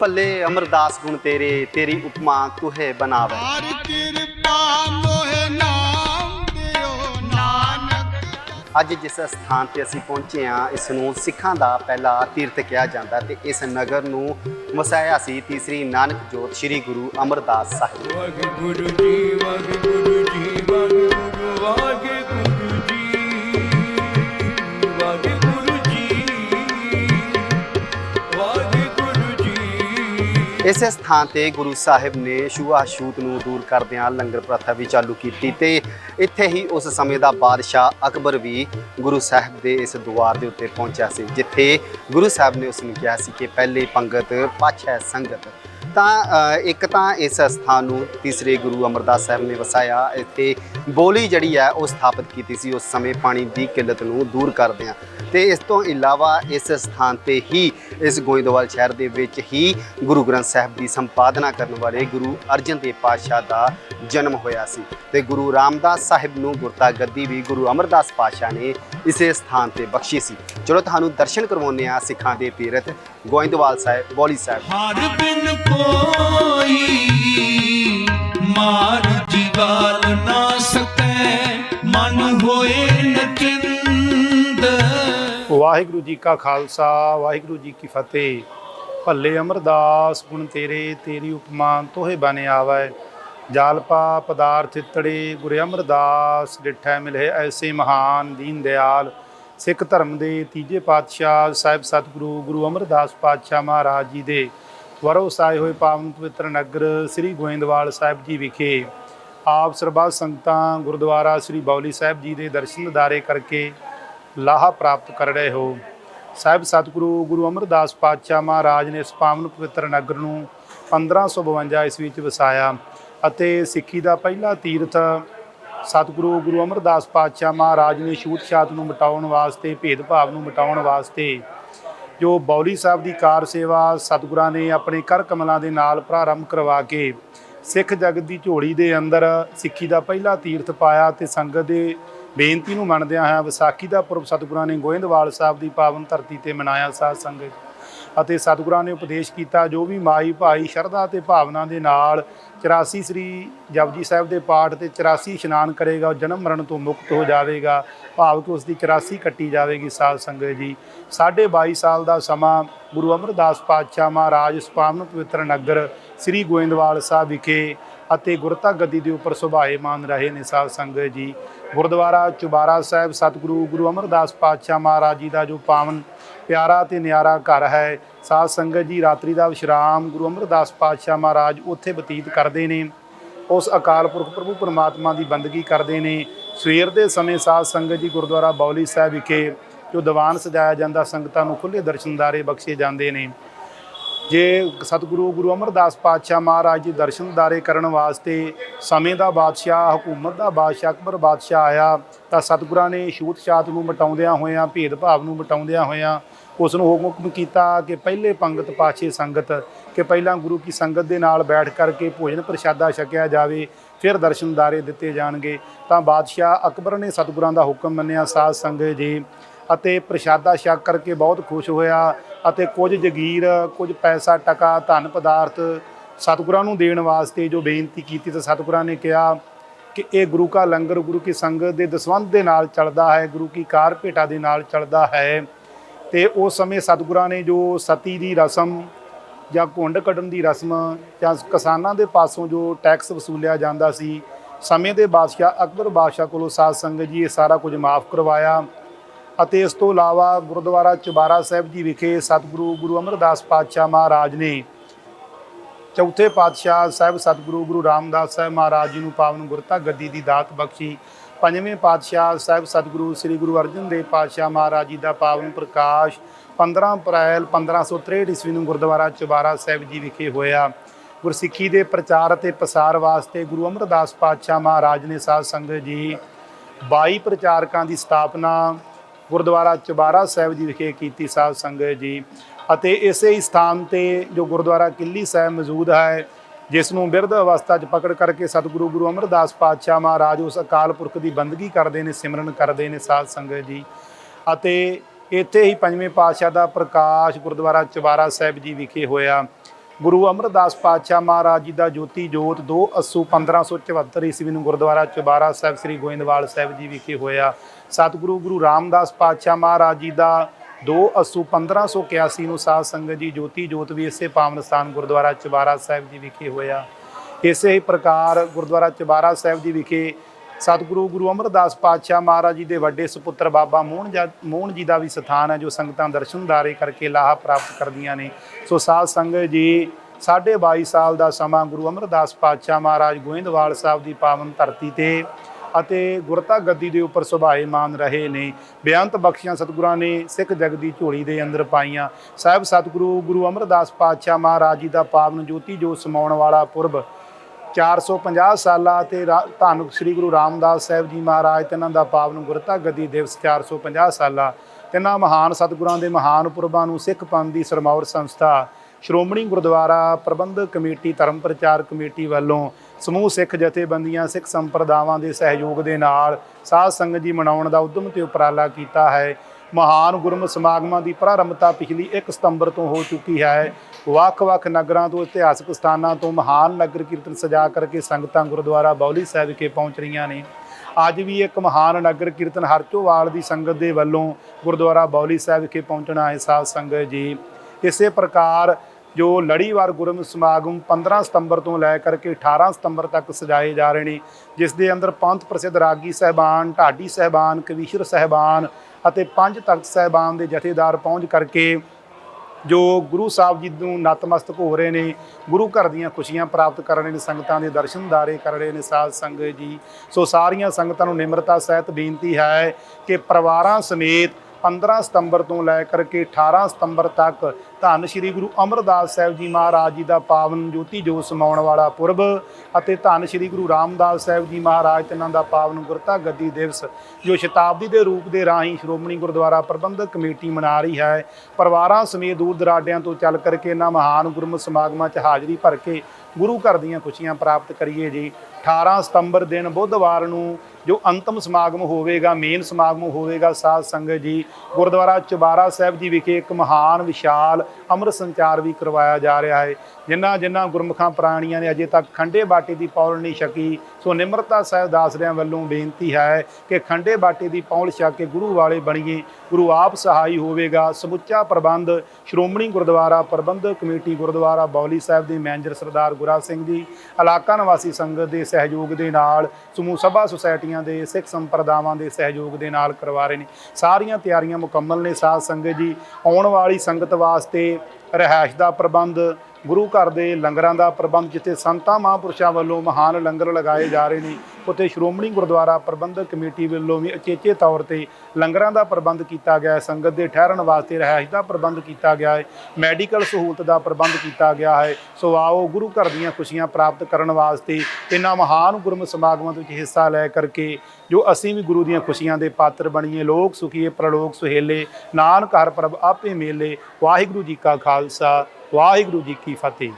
ਭੱਲੇ ਅਮਰਦਾਸ ਗੁਣ ਤੇਰੇ ਤੇਰੀ ਉਪਮਾ ਤੁਹੇ ਬਣਾਵੇ। ਹਰ ਕਿਰਪਾ ਮੋਹਿ ਨਾਮ ਦਿਓ ਨਾਨਕ। ਅੱਜ ਜਿਸ ਸਥਾਨ ਤੇ ਅਸੀਂ ਪਹੁੰਚੇ ਹਾਂ ਇਸ ਨੂੰ ਸਿੱਖਾਂ ਦਾ ਪਹਿਲਾ ਤੀਰਥ ਕਿਹਾ ਜਾਂਦਾ ਤੇ ਇਸ ਨਗਰ ਨੂੰ ਵਸਾਇਆ ਸੀ ਤੀਸਰੀ ਨਾਨਕ ਜੋਤ ਸ੍ਰੀ ਗੁਰੂ ਅਮਰਦਾਸ ਸਾਹਿਬ। ਵਾਹਿਗੁਰੂ ਜੀ ਵਾਹਿਗੁਰੂ ਜੀ ਵਾਹਿਗੁਰੂ ਇਸੇ ਸਥਾਨ ਤੇ ਗੁਰੂ ਸਾਹਿਬ ਨੇ ਸ਼ੂਆ ਛੂਤ ਨੂੰ ਦੂਰ ਕਰਦਿਆਂ ਲੰਗਰ ਪ੍ਰਥਾ ਵੀ ਚਾਲੂ ਕੀਤੀ ਤੇ ਇੱਥੇ ਹੀ ਉਸ ਸਮੇਂ ਦਾ ਬਾਦਸ਼ਾਹ ਅਕਬਰ ਵੀ ਗੁਰੂ ਸਾਹਿਬ ਦੇ ਇਸ ਦੁਆਰ ਦੇ ਉੱਤੇ ਪਹੁੰਚਿਆ ਸੀ, ਜਿੱਥੇ ਗੁਰੂ ਸਾਹਿਬ ਨੇ ਉਸ ਨੂੰ ਕਿਹਾ ਸੀ ਕਿ ਪਹਿਲੇ ਪੰਗਤ ਪਾਛੈ ਸੰਗਤ ਤਾਂ ਇੱਕ ਤਾਂ ਇਸ ਸਥਾਨ ਨੂੰ ਤੀਸਰੇ ਗੁਰੂ ਅਮਰਦਾਸ ਸਾਹਿਬ ਨੇ ਵਸਾਇਆ, ਇੱਥੇ ਬੋਲੀ ਜਿਹੜੀ ਹੈ ਉਹ ਸਥਾਪਿਤ ਕੀਤੀ ਸੀ, ਉਸ ਸਮੇਂ ਪਾਣੀ ਦੀ ਕਿੱਲਤ ਨੂੰ ਦੂਰ ਕਰਦਿਆਂ। ਤੇ ਇਸ ਤੋਂ ਇਲਾਵਾ ਇਸ ਸਥਾਨ ਤੇ ਹੀ, ਇਸ ਗੋਇੰਦਵਾਲ ਸ਼ਹਿਰ ਦੇ ਵਿੱਚ ਹੀ ਗੁਰੂ ਗ੍ਰੰਥ ਸਾਹਿਬ ਦੀ ਸੰਪਾਦਨਾ ਕਰਨ ਵਾਲੇ ਗੁਰੂ ਅਰਜਨ ਦੇਵ ਪਾਤਸ਼ਾਹ ਦਾ ਜਨਮ ਹੋਇਆ ਸੀ। ਤੇ ਗੁਰੂ ਰਾਮਦਾਸ ਸਾਹਿਬ ਨੂੰ ਗੁਰਤਾ ਗੱਦੀ ਵੀ ਗੁਰੂ ਅਮਰਦਾਸ ਪਾਤਸ਼ਾਹ ਨੇ ਇਸੇ ਸਥਾਨ ਤੇ ਬਖਸ਼ੀ ਸੀ। ਚਲੋ, ਤੁਹਾਨੂੰ ਦਰਸ਼ਨ ਕਰਵਾਉਂਦੇ ਆ ਸਿੱਖਾਂ ਦੇ ਪੀਰਤ ਗੋਇੰਦਵਾਲ ਸਾਹਿਬ, ਬੋਲੀ ਸਾਹਿਬ। ਹਰ ਬਿਨ ਕੋਈ ਮਾਰ ਜਿਗਾਲ ਨਾ ਸਕੈ ਮਨ ਹੋਏ ਨਚਿੰਦ। ਵਾਹਿਗੁਰੂ ਜੀ ਕਾ ਖਾਲਸਾ, ਵਾਹਿਗੁਰੂ ਜੀ ਕੀ ਫਤਿਹ। ਭੱਲੇ ਅਮਰਦਾਸ, ਗੁਣ ਤੇਰੇ, ਤੇਰੀ ਉਪਮਾ ਤੋਹੇ ਬਨ ਆਵੈ। ਜਾਲਪਾ ਪਦਾਰਥ ਤੜੇ ਗੁਰ ਅਮਰਦਾਸ, ਡਿਠੈ ਮਿਲੇ ਐਸੇ ਮਹਾਨ ਦੀਨ ਦਿਆਲ। ਸਿੱਖ ਧਰਮ ਦੇ ਤੀਜੇ ਪਾਤਸ਼ਾਹ, ਸਾਹਿਬ ਸਤਿਗੁਰੂ, ਗੁਰੂ ਅਮਰਦਾਸ ਪਾਤਸ਼ਾਹ ਮਹਾਰਾਜ ਜੀ ਦੇ ਵਰੋ ਸਾਏ ਹੋਏ ਪਾਵਨ ਪਵਿੱਤਰ ਨਗਰ ਸ੍ਰੀ ਗੋਇੰਦਵਾਲ ਸਾਹਿਬ ਜੀ ਵਿਖੇ ਆਪ ਸਰਬੱਤ ਸੰਗਤਾਂ ਗੁਰਦੁਆਰਾ ਸ੍ਰੀ ਬੌਲੀ ਸਾਹਿਬ ਜੀ ਦੇ ਦਰਸ਼ਨ ਦਿਦਾਰੇ ਕਰਕੇ ਲਾਹਾ ਪ੍ਰਾਪਤ ਕਰ ਰਹੇ ਹੋ। ਸਾਹਿਬ ਸਤਿਗੁਰੂ ਗੁਰੂ ਅਮਰਦਾਸ ਪਾਤਸ਼ਾਹ ਮਹਾਰਾਜ ਨੇ ਇਸ ਪਾਵਨ ਪਵਿੱਤਰ ਨਗਰ ਨੂੰ 1552 ਈਸਵੀ ਵਿੱਚ ਵਸਾਇਆ ਅਤੇ ਸਿੱਖੀ ਦਾ ਪਹਿਲਾ ਤੀਰਥ ਸਤਿਗੁਰੂ ਗੁਰੂ ਅਮਰਦਾਸ ਪਾਤਸ਼ਾਹ ਮਹਾਰਾਜ ਨੇ ਛੂਤ ਛਾਤ ਨੂੰ ਮਿਟਾਉਣ ਵਾਸਤੇ, ਭੇਦਭਾਵ ਨੂੰ ਮਿਟਾਉਣ ਵਾਸਤੇ ਜੋ ਬੌਲੀ ਸਾਹਿਬ ਦੀ ਕਾਰ ਸੇਵਾ ਸਤਿਗੁਰਾਂ ਨੇ ਆਪਣੇ ਕਰ ਕਮਲਾਂ ਦੇ ਨਾਲ ਪ੍ਰਾਰੰਭ ਕਰਵਾ ਕੇ ਸਿੱਖ ਜਗਤ ਦੀ ਝੋਲੀ ਦੇ ਅੰਦਰ ਸਿੱਖੀ ਦਾ ਪਹਿਲਾ ਤੀਰਥ ਪਾਇਆ ਤੇ ਸੰਗਤ ਦੇ ਬੇਨਤੀ ਨੂੰ ਮੰਨਦਿਆਂ ਹੋਇਆਂ ਵਿਸਾਖੀ ਦਾ ਪੁਰਬ ਸਤਿਗੁਰਾਂ ਨੇ ਗੋਇੰਦਵਾਲ ਸਾਹਿਬ ਦੀ ਪਾਵਨ ਧਰਤੀ ਤੇ ਮਨਾਇਆ ਸਾਧ ਸੰਗਤ। ਅਤੇ ਸਤਿਗੁਰਾਂ ਨੇ ਉਪਦੇਸ਼ ਕੀਤਾ, ਜੋ ਵੀ ਮਾਈ ਭਾਈ ਸ਼ਰਧਾ ਤੇ ਭਾਵਨਾ ਦੇ ਨਾਲ 84 ਸ੍ਰੀ ਜਪਜੀ ਸਾਹਿਬ ਦੇ ਪਾਠ ਤੇ 84 ਇਸ਼ਨਾਨ ਕਰੇਗਾ, ਉਹ ਜਨਮ ਮਰਨ ਤੋਂ ਮੁਕਤ ਹੋ ਜਾਵੇਗਾ, ਭਾਵ ਕਿ ਉਸ ਦੀ 84 ਕੱਟੀ ਜਾਵੇਗੀ ਸਾਧ ਸੰਗਤ ਜੀ। ਸਾਢੇ 22 ਸਾਲ ਦਾ ਸਮਾਂ ਗੁਰੂ ਅਮਰਦਾਸ ਪਾਤਸ਼ਾਹ ਮਹਾਰਾਜ ਇਸ ਪਾਵਨ ਪਵਿੱਤਰ ਨਗਰ ਸ੍ਰੀ ਗੋਇੰਦਵਾਲ ਸਾਹਿਬ ਵਿਖੇ ਅਤੇ ਗੁਰਤਾ ਗੱਦੀ ਦੇ ਉੱਪਰ ਸੁਭਾਏਮਾਨ ਰਹੇ ਨੇ ਸਾਧ ਸੰਗਤ ਜੀ। ਗੁਰਦੁਆਰਾ ਚੁਬਾਰਾ ਸਾਹਿਬ ਸਤਿਗੁਰੂ ਗੁਰੂ ਅਮਰਦਾਸ ਪਾਤਸ਼ਾਹ ਮਹਾਰਾਜ ਜੀ ਦਾ ਜੋ ਪਾਵਨ ਪਿਆਰਾ ਤੇ ਨਿਆਰਾ ਘਰ ਹੈ। ਸਾਧ ਸੰਗਤ ਜੀ, ਰਾਤਰੀ ਦਾ ਵਿਸ਼ਰਾਮ ਗੁਰੂ ਅਮਰਦਾਸ ਪਾਤਸ਼ਾਹ ਮਹਾਰਾਜ ਉੱਥੇ ਬਤੀਤ ਕਰਦੇ ਨੇ। ਉਸ ਅਕਾਲ ਪੁਰਖ ਪ੍ਰਭੂ ਪਰਮਾਤਮਾ ਦੀ ਬੰਦਗੀ ਕਰਦੇ ਨੇ। ਸਵੇਰ ਦੇ ਸਮੇਂ ਸਾਧ ਸੰਗਤ ਜੀ ਗੁਰਦੁਆਰਾ ਬੌਲੀ ਸਾਹਿਬ ਵਿਖੇ ਜੋ ਦੀਵਾਨ ਸਜਾਇਆ ਜਾਂਦਾ, ਸੰਗਤਾਂ ਨੂੰ ਖੁੱਲੇ ਦਰਸ਼ਨਦਾਰੇ ਬਖਸ਼ੇ ਜਾਂਦੇ ਨੇ। ਜੇ ਸਤਿਗੁਰੂ ਗੁਰੂ ਅਮਰਦਾਸ ਪਾਤਸ਼ਾਹ ਮਹਾਰਾਜ ਜੀ ਦਰਸ਼ਨਦਾਰੇ ਕਰਨ ਵਾਸਤੇ ਸਮੇਂ ਦਾ ਬਾਦਸ਼ਾਹ, ਹਕੂਮਤ ਦਾ ਬਾਦਸ਼ਾਹ, ਅਕਬਰ ਬਾਦਸ਼ਾਹ ਆਇਆ, ਤਾਂ ਸਤਿਗੁਰਾਂ ਨੇ ਛੂਤ ਛਾਤ ਨੂੰ ਮਟਾਉਂਦਿਆਂ ਹੋਇਆਂ, ਭੇਦਭਾਵ ਨੂੰ ਮਟਾਉਂਦਿਆਂ ਹੋਇਆਂ ਉਸ ਨੂੰ ਹੁਕਮ ਕੀਤਾ ਕਿ ਪਹਿਲੇ ਪੰਗਤ, ਪਾਛੇ ਸੰਗਤ, ਕਿ ਪਹਿਲਾਂ ਗੁਰੂ ਕੀ ਸੰਗਤ ਦੇ ਨਾਲ ਬੈਠ ਕਰਕੇ ਭੋਜਨ ਪ੍ਰਸ਼ਾਦਾ ਛਕਿਆ ਜਾਵੇ, ਫਿਰ ਦਰਸ਼ਨਦਾਰੇ ਦਿੱਤੇ ਜਾਣਗੇ। ਤਾਂ ਬਾਦਸ਼ਾਹ ਅਕਬਰ ਨੇ ਸਤਿਗੁਰਾਂ ਦਾ ਹੁਕਮ ਮੰਨਿਆ, ਸਾਧ ਸੰਗਤ ਜੀ, ਅਤੇ ਪ੍ਰਸ਼ਾਦਾ ਛਕ ਕਰਕੇ ਬਹੁਤ ਖੁਸ਼ ਹੋਇਆ ਅਤੇ ਕੁਝ ਜਗੀਰ, ਕੁਝ ਪੈਸਾ ਟਕਾ, ਧਨ ਪਦਾਰਥ ਸਤਿਗੁਰਾਂ ਨੂੰ ਦੇਣ ਵਾਸਤੇ ਜੋ ਬੇਨਤੀ ਕੀਤੀ ਤਾਂ ਸਤਿਗੁਰਾਂ ਨੇ ਕਿਹਾ ਕਿ ਇਹ ਗੁਰੂ ਕਾ ਲੰਗਰ ਗੁਰੂ ਕੀ ਸੰਗਤ ਦੇ ਦਸਵੰਧ ਦੇ ਨਾਲ ਚੱਲਦਾ ਹੈ, ਗੁਰੂ ਕੀ ਕਾਰ ਭੇਟਾ ਦੇ ਨਾਲ ਚੱਲਦਾ ਹੈ। ਤੇ ਉਸ ਸਮੇਂ ਸਤਿਗੁਰਾਂ ਨੇ ਜੋ ਸਤੀ ਦੀ ਰਸਮ ਜਾਂ ਘੁੰਡ ਕੱਢਣ ਦੀ ਰਸਮ ਜਾਂ ਕਿਸਾਨਾਂ ਦੇ ਪਾਸੋਂ ਜੋ ਟੈਕਸ ਵਸੂਲਿਆ ਜਾਂਦਾ ਸੀ, ਸਮੇਂ ਦੇ ਬਾਦਸ਼ਾਹ ਅਕਬਰ ਬਾਦਸ਼ਾਹ ਕੋਲੋਂ ਸਾਧ ਸੰਗਤ ਜੀ ਇਹ ਸਾਰਾ ਕੁਝ ਮਾਫ ਕਰਵਾਇਆ ਅਤੇ ਇਸ ਤੋਂ ਇਲਾਵਾ ਗੁਰਦੁਆਰਾ ਚੁਬਾਰਾ ਸਾਹਿਬ ਜੀ ਵਿਖੇ ਸਤਿਗੁਰੂ ਗੁਰੂ ਅਮਰਦਾਸ ਪਾਤਸ਼ਾਹ ਮਹਾਰਾਜ ਨੇ ਚੌਥੇ ਪਾਤਸ਼ਾਹ ਸਾਹਿਬ ਸਤਿਗੁਰੂ ਗੁਰੂ ਰਾਮਦਾਸ ਸਾਹਿਬ ਮਹਾਰਾਜ ਜੀ ਨੂੰ ਪਾਵਨ ਗੁਰਤਾ ਗੱਦੀ ਦੀ ਦਾਤ ਬਖਸ਼ੀ ਪੰਜਵੇਂ ਪਾਤਸ਼ਾਹ ਸਾਹਿਬ ਸਤਿਗੁਰੂ ਸ੍ਰੀ ਗੁਰੂ ਅਰਜਨ ਦੇਵ ਪਾਤਸ਼ਾਹ ਮਹਾਰਾਜ ਜੀ ਦਾ ਪਾਵਨ ਪ੍ਰਕਾਸ਼ 15 ਅਪ੍ਰੈਲ 1563 ਈਸਵੀ ਨੂੰ ਗੁਰਦੁਆਰਾ ਚੁਬਾਰਾ ਸਾਹਿਬ ਜੀ ਵਿਖੇ ਹੋਇਆ। ਗੁਰਸਿੱਖੀ ਦੇ ਪ੍ਰਚਾਰ ਅਤੇ ਪ੍ਰਸਾਰ ਵਾਸਤੇ ਗੁਰੂ ਅਮਰਦਾਸ ਪਾਤਸ਼ਾਹ ਮਹਾਰਾਜ ਨੇ ਸਾਧ ਸੰਗਤ ਜੀ 22 ਪ੍ਰਚਾਰਕਾਂ ਦੀ ਸਥਾਪਨਾ ਗੁਰਦੁਆਰਾ ਚੁਬਾਰਾ ਸਾਹਿਬ ਜੀ ਵਿਖੇ ਕੀਤੀ ਸਾਧ ਸੰਗਤ ਜੀ ਅਤੇ ਇਸੇ ਹੀ ਸਥਾਨ ਤੇ ਜੋ ਗੁਰਦੁਆਰਾ ਕਿੱਲੀ ਸਾਹਿਬ ਮੌਜੂਦ ਹੈ ਜਿਸ ਨੂੰ ਬਿਰਧ ਅਵਸਥਾ 'ਚ ਪਕੜ ਕਰਕੇ ਸਤਿਗੁਰੂ ਗੁਰੂ ਅਮਰਦਾਸ ਪਾਤਸ਼ਾਹ ਮਹਾਰਾਜ ਉਸ ਅਕਾਲ ਪੁਰਖ ਦੀ ਬੰਦਗੀ ਕਰਦੇ ਨੇ, ਸਿਮਰਨ ਕਰਦੇ ਨੇ ਸਾਧ ਸੰਗਤ ਜੀ। ਅਤੇ ਇੱਥੇ ਹੀ ਪੰਜਵੇਂ ਪਾਤਸ਼ਾਹ ਦਾ ਪ੍ਰਕਾਸ਼ ਗੁਰਦੁਆਰਾ ਚੁਬਾਰਾ ਸਾਹਿਬ ਜੀ ਵਿਖੇ ਹੋਇਆ। ਗੁਰੂ ਅਮਰਦਾਸ ਪਾਤਸ਼ਾਹ ਮਹਾਰਾਜ ਜੀ ਦਾ ਜੋਤੀ ਜੋਤ 2 ਅੱਸੂ 1574 ਈਸਵੀ ਨੂੰ ਗੁਰਦੁਆਰਾ ਚੁਬਾਰਾ ਸਾਹਿਬ, ਸ੍ਰੀ ਗੋਇੰਦਵਾਲ ਸਾਹਿਬ ਜੀ ਵਿਖੇ ਹੋਇਆ। ਸਤਿਗੁਰੂ ਗੁਰੂ ਰਾਮਦਾਸ ਪਾਤਸ਼ਾਹ ਮਹਾਰਾਜ ਜੀ ਦਾ 2 ਅੱਸੂ 1581 ਨੂੰ ਸਾਧ ਸੰਗਤ ਜੀ ਜੋਤੀ ਜੋਤ ਵੀ ਇਸੇ ਪਾਵਨ ਸਥਾਨ ਗੁਰਦੁਆਰਾ ਚੁਬਾਰਾ ਸਾਹਿਬ ਜੀ ਵਿਖੇ ਹੋਇਆ। ਇਸੇ ਹੀ ਪ੍ਰਕਾਰ ਗੁਰਦੁਆਰਾ ਚੁਬਾਰਾ ਸਾਹਿਬ ਜੀ ਵਿਖੇ ਸਤਿਗੁਰੂ ਗੁਰੂ ਅਮਰਦਾਸ ਪਾਤਸ਼ਾਹ ਮਹਾਰਾਜ ਜੀ ਦੇ ਵੱਡੇ ਸੁਪੁੱਤਰ ਬਾਬਾ ਮੋਹਨ ਜਾ- ਮੋਹਨ ਜੀ ਦਾ ਵੀ ਸਥਾਨ ਹੈ, ਜੋ ਸੰਗਤਾਂ ਦਰਸ਼ਨਦਾਰੇ ਕਰਕੇ ਲਾਹਾ ਪ੍ਰਾਪਤ ਕਰਦੀਆਂ ਨੇ। ਸੋ ਸਾਧ ਸੰਗਤ ਜੀ, ਸਾਢੇ 22 ਸਾਲ ਦਾ ਸਮਾਂ ਗੁਰੂ ਅਮਰਦਾਸ ਪਾਤਸ਼ਾਹ ਮਹਾਰਾਜ ਗੋਇੰਦਵਾਲ ਸਾਹਿਬ ਦੀ ਪਾਵਨ ਧਰਤੀ ਤੇ ਅਤੇ ਗੁਰਤਾ ਗੱਦੀ ਦੇ ਉੱਪਰ ਸੁਭਾਏਮਾਨ ਰਹੇ ਨੇ। ਬੇਅੰਤ ਬਖਸ਼ੀਆਂ ਸਤਿਗੁਰਾਂ ਨੇ ਸਿੱਖ ਜਗ ਦੀ ਝੋਲੀ ਦੇ ਅੰਦਰ ਪਾਈਆਂ। ਸਾਹਿਬ ਸਤਿਗੁਰੂ ਗੁਰੂ ਅਮਰਦਾਸ ਪਾਤਸ਼ਾਹ ਮਹਾਰਾਜ ਜੀ ਦਾ ਪਾਵਨ ਜੋਤੀ ਜੋ ਸਮਾਉਣ ਵਾਲਾ ਪੁਰਬ 450 ਸਾਲਾ ਤੇ ਰਾ- ਧੰਨ ਸ੍ਰੀ ਗੁਰੂ ਰਾਮਦਾਸ ਸਾਹਿਬ ਜੀ ਮਹਾਰਾਜ ਤਿੰਨਾਂ ਦਾ ਪਾਵਨ ਗੁਰਤਾ ਗੱਦੀ ਦਿਵਸ 450 ਸਾਲਾ। ਤਿੰਨਾਂ ਮਹਾਨ ਸਤਿਗੁਰਾਂ ਦੇ ਮਹਾਨ ਪੁਰਬਾਂ ਨੂੰ ਸਿੱਖ ਪੰਥ ਦੀ ਸਰਮੌਰ ਸੰਸਥਾ, ਸ਼੍ਰੋਮਣੀ ਗੁਰਦੁਆਰਾ ਪ੍ਰਬੰਧਕ ਕਮੇਟੀ, ਧਰਮ ਪ੍ਰਚਾਰ ਕਮੇਟੀ ਵੱਲੋਂ ਸਮੂਹ ਸਿੱਖ ਜਥੇਬੰਦੀਆਂ, ਸਿੱਖ ਸੰਪਰਦਾਵਾਂ ਦੇ ਸਹਿਯੋਗ ਦੇ ਨਾਲ ਸਾਧ ਸੰਗਤ ਜੀ ਮਨਾਉਣ ਦਾ ਉਦਮ ਤੇ ਉਪਰਾਲਾ ਕੀਤਾ ਹੈ। ਮਹਾਨ ਗੁਰਮਤਿ ਸਮਾਗਮਾਂ ਦੀ ਪ੍ਰਾਰੰਭਤਾ ਪਿਛਲੀ 1 ਸਤੰਬਰ ਤੋਂ ਹੋ ਚੁੱਕੀ ਹੈ। ਵੱਖ-ਵੱਖ ਨਗਰਾਂ ਤੋਂ, ਇਤਿਹਾਸਕ ਸਥਾਨਾਂ ਤੋਂ ਮਹਾਨ ਨਗਰ ਕੀਰਤਨ ਸਜਾ ਕਰਕੇ ਸੰਗਤਾਂ ਗੁਰਦੁਆਰਾ ਬੌਲੀ ਸਾਹਿਬ ਵਿਖੇ ਪਹੁੰਚ ਰਹੀਆਂ ਨੇ। ਅੱਜ ਵੀ ਇੱਕ ਮਹਾਨ ਨਗਰ ਕੀਰਤਨ ਹਰਚੋਵਾਲ ਦੀ ਸੰਗਤ ਦੇ ਵੱਲੋਂ ਗੁਰਦੁਆਰਾ ਬੌਲੀ ਸਾਹਿਬ ਵਿਖੇ ਪਹੁੰਚਣਾ ਹੈ ਸਾਧ ਸੰਗਤ ਜੀ। ਇਸੇ ਪ੍ਰਕਾਰ ਜੋ ਲੜੀਵਾਰ ਗੁਰਮ ਸਮਾਗਮ 15 ਸਤੰਬਰ ਤੋਂ ਲੈ ਕਰਕੇ 18 ਸਤੰਬਰ ਤੱਕ ਸਜਾਏ ਜਾ ਰਹੇ ਨੇ, ਜਿਸ ਦੇ ਅੰਦਰ ਪੰਥ ਪ੍ਰਸਿੱਧ ਰਾਗੀ ਸਹਿਬਾਨ, ਢਾਡੀ ਸਹਿਬਾਨ, ਕਵੀਸ਼ਰ ਸਹਿਬਾਨ ਅਤੇ ਪੰਜ ਤਖਤ ਸਹਿਬਾਨ ਦੇ ਜਥੇਦਾਰ ਪਹੁੰਚ ਕਰਕੇ ਜੋ ਗੁਰੂ ਸਾਹਿਬ ਜੀ ਨੂੰ ਨਤਮਸਤਕ ਹੋ ਰਹੇ ਨੇ, ਗੁਰੂ ਘਰ ਦੀਆਂ ਖੁਸ਼ੀਆਂ ਪ੍ਰਾਪਤ ਕਰ ਰਹੇ ਨੇ, ਸੰਗਤਾਂ ਦੇ ਦਰਸ਼ਨ ਦਰਸ਼ਨਦਾਰੇ ਕਰ ਰਹੇ ਨੇ ਸਾਧ ਸੰਗਤ ਜੀ। ਸੋ ਸਾਰੀਆਂ ਸੰਗਤਾਂ ਨੂੰ ਨਿਮਰਤਾ ਸਹਿਤ ਬੇਨਤੀ ਹੈ ਕਿ ਪਰਿਵਾਰਾਂ ਸਮੇਤ 15 ਸਤੰਬਰ ਤੋਂ ਲੈ ਕਰਕੇ 18 ਸਤੰਬਰ ਤੱਕ ਧੰਨ ਸ਼੍ਰੀ ਗੁਰੂ ਅਮਰਦਾਸ ਸਾਹਿਬ ਜੀ ਮਹਾਰਾਜ ਜੀ ਦਾ ਪਾਵਨ ਜੋਤੀ ਜੋਤ ਸਮਾਉਣ ਵਾਲਾ ਪੁਰਬ ਅਤੇ ਧੰਨ ਸ਼੍ਰੀ ਗੁਰੂ ਰਾਮਦਾਸ ਸਾਹਿਬ ਜੀ ਮਹਾਰਾਜ ਤਿੰਨਾਂ ਦਾ ਪਾਵਨ ਗੁਰਤਾ ਗੱਦੀ ਦਿਵਸ, ਜੋ ਸ਼ਤਾਬਦੀ ਦੇ ਰੂਪ ਦੇ ਰਾਹੀਂ ਸ਼੍ਰੋਮਣੀ ਗੁਰਦੁਆਰਾ ਪ੍ਰਬੰਧਕ ਕਮੇਟੀ ਮਨਾ ਰਹੀ ਹੈ। ਪਰਿਵਾਰਾਂ ਸਮੇਤ ਦੂਰ ਦਰਾਡਿਆਂ ਤੋਂ ਚੱਲ ਕਰਕੇ ਇਹਨਾਂ ਮਹਾਨ ਗੁਰਮਤਿ ਸਮਾਗਮਾਂ 'ਚ ਹਾਜ਼ਰੀ ਭਰ ਕੇ ਗੁਰੂ ਘਰ ਦੀਆਂ ਖੁਸ਼ੀਆਂ ਪ੍ਰਾਪਤ ਕਰੀਏ ਜੀ। 18 ਸਤੰਬਰ ਦਿਨ ਬੁੱਧਵਾਰ ਨੂੰ ਜੋ ਅੰਤਮ ਸਮਾਗਮ ਹੋਵੇਗਾ, ਮੇਨ ਸਮਾਗਮ ਹੋਵੇਗਾ ਸਾਧ ਸੰਗਤ ਜੀ, ਗੁਰਦੁਆਰਾ ਚੁਬਾਰਾ ਸਾਹਿਬ ਜੀ ਵਿਖੇ ਇੱਕ ਮਹਾਨ ਵਿਸ਼ਾਲ ਅੰਮ੍ਰਿਤ ਸੰਚਾਰ ਵੀ ਕਰਵਾਇਆ ਜਾ ਰਿਹਾ ਹੈ। ਜਿਨ੍ਹਾਂ ਜਿਨ੍ਹਾਂ ਗੁਰਮੁਖਾਂ ਪ੍ਰਾਣੀਆਂ ਨੇ ਅਜੇ ਤੱਕ ਖੰਡੇ ਬਾਟੇ ਦੀ ਪੌਲ ਨਹੀਂ ਛਕੀ, ਸੋ ਨਿਮਰਤਾ ਸਾਹਿਬ ਦਾਸਰਿਆਂ ਵੱਲੋਂ ਬੇਨਤੀ ਹੈ ਕਿ ਖੰਡੇ ਬਾਟੇ ਦੀ ਪੌਲ ਛਕ ਕੇ ਗੁਰੂ ਵਾਲੇ ਬਣੀਏ। ਗੁਰੂ ਆਪ ਸਹਾਈ ਹੋਵੇਗਾ। ਸਮੁੱਚਾ ਪ੍ਰਬੰਧ ਸ਼੍ਰੋਮਣੀ ਗੁਰਦੁਆਰਾ ਪ੍ਰਬੰਧਕ ਕਮੇਟੀ ਗੁਰਦੁਆਰਾ ਬੌਲੀ ਸਾਹਿਬ ਦੇ ਮੈਨੇਜਰ ਸਰਦਾਰ ਗੁਰਾ ਸਿੰਘ ਜੀ, ਇਲਾਕਾ ਨਿਵਾਸੀ ਸੰਗਤ ਦੇ ਸਹਿਯੋਗ ਦੇ ਨਾਲ, ਸਮੂਹ ਸਭਾ ਸੁਸਾਇਟੀਆਂ ਦੇ ਸਿੱਖ ਸੰਪਰਦਾਵਾਂ ਦੇ ਸਹਿਯੋਗ ਦੇ ਨਾਲ ਕਰਵਾ ਰਹੇ ਨੇ। ਸਾਰੀਆਂ ਤਿਆਰੀਆਂ ਮੁਕੰਮਲ ਨੇ ਸਾਧ ਸੰਗਤ ਜੀ। ਆਉਣ ਵਾਲੀ ਸੰਗਤ ਵਾਸਤੇ ਰਿਹਾਇਸ਼ ਦਾ ਪ੍ਰਬੰਧ, ਗੁਰੂ ਘਰ ਦੇ ਲੰਗਰਾਂ ਦਾ ਪ੍ਰਬੰਧ ਜਿੱਥੇ ਸੰਤਾਂ, ਮਹਾਂਪੁਰਸ਼ਾਂ ਵੱਲੋਂ ਮਹਾਨ ਲੰਗਰ ਲਗਾਏ ਜਾ ਰਹੇ ਨੇ ਉੱਥੇ ਸ਼੍ਰੋਮਣੀ ਗੁਰਦੁਆਰਾ ਪ੍ਰਬੰਧਕ ਕਮੇਟੀ ਵੱਲੋਂ ਵੀ ਅਚੇਚੇ ਤੌਰ ਤੇ ਲੰਗਰਾਂ ਦਾ ਪ੍ਰਬੰਧ ਕੀਤਾ ਗਿਆ ਹੈ, ਸੰਗਤ ਦੇ ਠਹਿਰਨ ਵਾਸਤੇ ਰਿਹਾਇਸ਼ ਦਾ ਪ੍ਰਬੰਧ ਕੀਤਾ ਗਿਆ ਹੈ, ਮੈਡੀਕਲ ਸਹੂਲਤ ਦਾ ਪ੍ਰਬੰਧ ਕੀਤਾ ਗਿਆ ਹੈ। ਸੋ ਆਓ ਗੁਰੂ ਘਰ ਦੀਆਂ ਖੁਸ਼ੀਆਂ ਪ੍ਰਾਪਤ ਕਰਨ ਵਾਸਤੇ ਇਹਨਾਂ ਮਹਾਨ ਗੁਰਮ ਸਮਾਗਮਾਂ ਵਿੱਚ ਹਿੱਸਾ ਲੈ ਕਰਕੇ ਜੋ ਅਸੀਂ ਵੀ ਗੁਰੂ ਦੀਆਂ ਖੁਸ਼ੀਆਂ ਦੇ ਪਾਤਰ ਬਣੀਏ, ਲੋਕ ਸੁਖੀਏ, ਪ੍ਰਲੋਕ ਸੁਹੇਲੇ, ਨਾਨਕ ਹਰ ਪ੍ਰਭ ਆਪੇ ਮੇਲੇ, ਵਾਹਿਗੁਰੂ ਜੀ ਕਾ ਖਾਲਸਾ, ਵਾਹਿਗੁਰੂ ਜੀ ਕੀ ਫਤਿਹ।